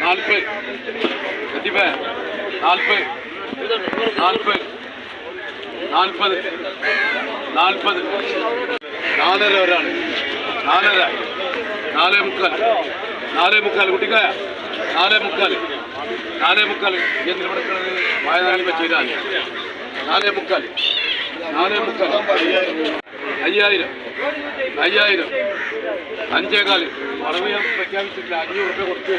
നാൽപ്പത് എത്തിപ്പേ നാൽപ്പത് നാൽപ്പത് നാൽപ്പത് നാൽപ്പത് നാലര ഒരാൾ നാലര നാലേ മുക്കാൽ നാലേ മുക്കാൽ കുട്ടിക്കായ നാലേ മുക്കാൽ നാലേ മുക്കാൽ എന്തിനു കൊടുക്കുന്നത് വെച്ചാൽ നാലേ മുക്കാൽ നാലേ മുക്കാൽ അയ്യായിരം അയ്യായിരം അഞ്ചേകാൽ. വളവ് ഞാൻ പ്രഖ്യാപിച്ചിട്ടില്ല. അഞ്ഞൂറ് റുപ്യ കൊടുത്തു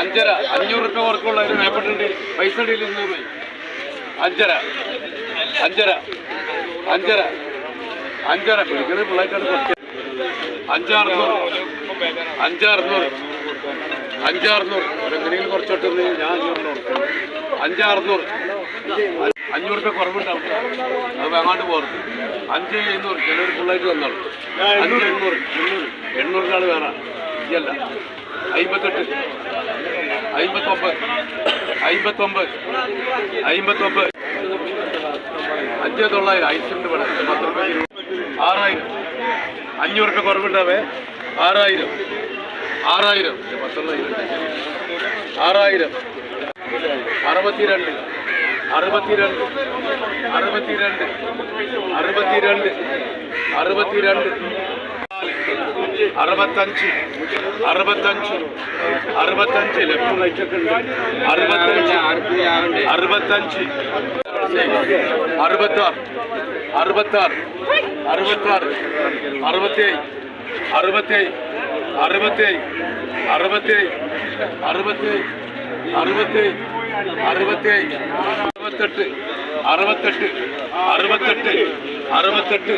അഞ്ചര. അഞ്ഞൂറ് റുപ്യ കുറക്കുള്ള ഒരു മേപ്പെട്ടുണ്ട് പൈസ ഉണ്ടെങ്കിൽ അഞ്ചര പോയി. അഞ്ചര. അഞ്ചര. അഞ്ചര. അഞ്ചര. പിടിക്കുന്നത് അഞ്ചര കുറച്ച് അഞ്ചാറുന്നൂറ്. അഞ്ചാറുന്നൂറ്. അഞ്ചാറുന്നൂറ്. എങ്ങനെയെങ്കിലും കുറച്ചോട്ടെന്ന് ഞാൻ അഞ്ഞൂറിന് കൊടുക്കും. അഞ്ചാറുന്നൂറ്. അഞ്ഞൂറ് രൂപ കുറവുണ്ടാവും. അത് അങ്ങോട്ട് പോകുന്നു അഞ്ച് എഴുന്നൂറ്. ചിലർ ഫുള്ളായിട്ട് തന്നോളൂ അഞ്ച് എണ്ണൂറ്. എണ്ണൂറ്. എണ്ണൂറിനാൾ വേറെ. ഇല്ല അമ്പത്തെട്ട് അമ്പത്തൊമ്പത് അമ്പത്തൊമ്പത് അമ്പത്തൊമ്പത് അഞ്ച് തൊള്ളായിരം. ഐസിന്റെ വേണം പത്ത് രൂപ ആറായിരം. അഞ്ഞൂറ് രൂപ കുറവുണ്ടാവേ. ആറായിരം. ആറായിരം. പത്തൊള്ളായിരം ആറായിരം. அறுபத்தி ரெண்டு. அறுபத்தி ரெண்டு. அறுபத்தி ரெண்டு. அறுபத்தி ரெண்டு. அறுபத்தி ரெண்டு. அறுபத்தஞ்சு. அறுபத்தஞ்சு. அறுபத்தஞ்சு. அறுபத்தஞ்சு. அறுபத்தஞ்சு. அறுபத்தாறு. அறுபத்தாறு. அறுபத்தாறு. அறுபத்தேழு. அறுபத்தேழு. அறுபத்தேழு. அறுபத்தேழு. அறுபத்தேழு. അറുപത്തേഴ് അറുപത്തേഴ് അറുപത്തെട്ട് അറുപത്തെട്ട് അറുപത്തെട്ട് അറുപത്തെട്ട്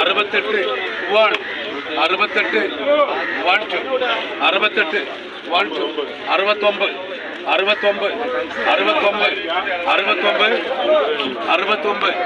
അറുപത്തെട്ട് വൺ അറുപത്തെട്ട് വൺ ടു അറുപത്തെട്ട് വൺ ടു അറുപത്തൊമ്പത് അറുപത്തൊമ്പത് അറുപത്തൊമ്പത് അറുപത്തൊമ്പത് അറുപത്തൊമ്പത്.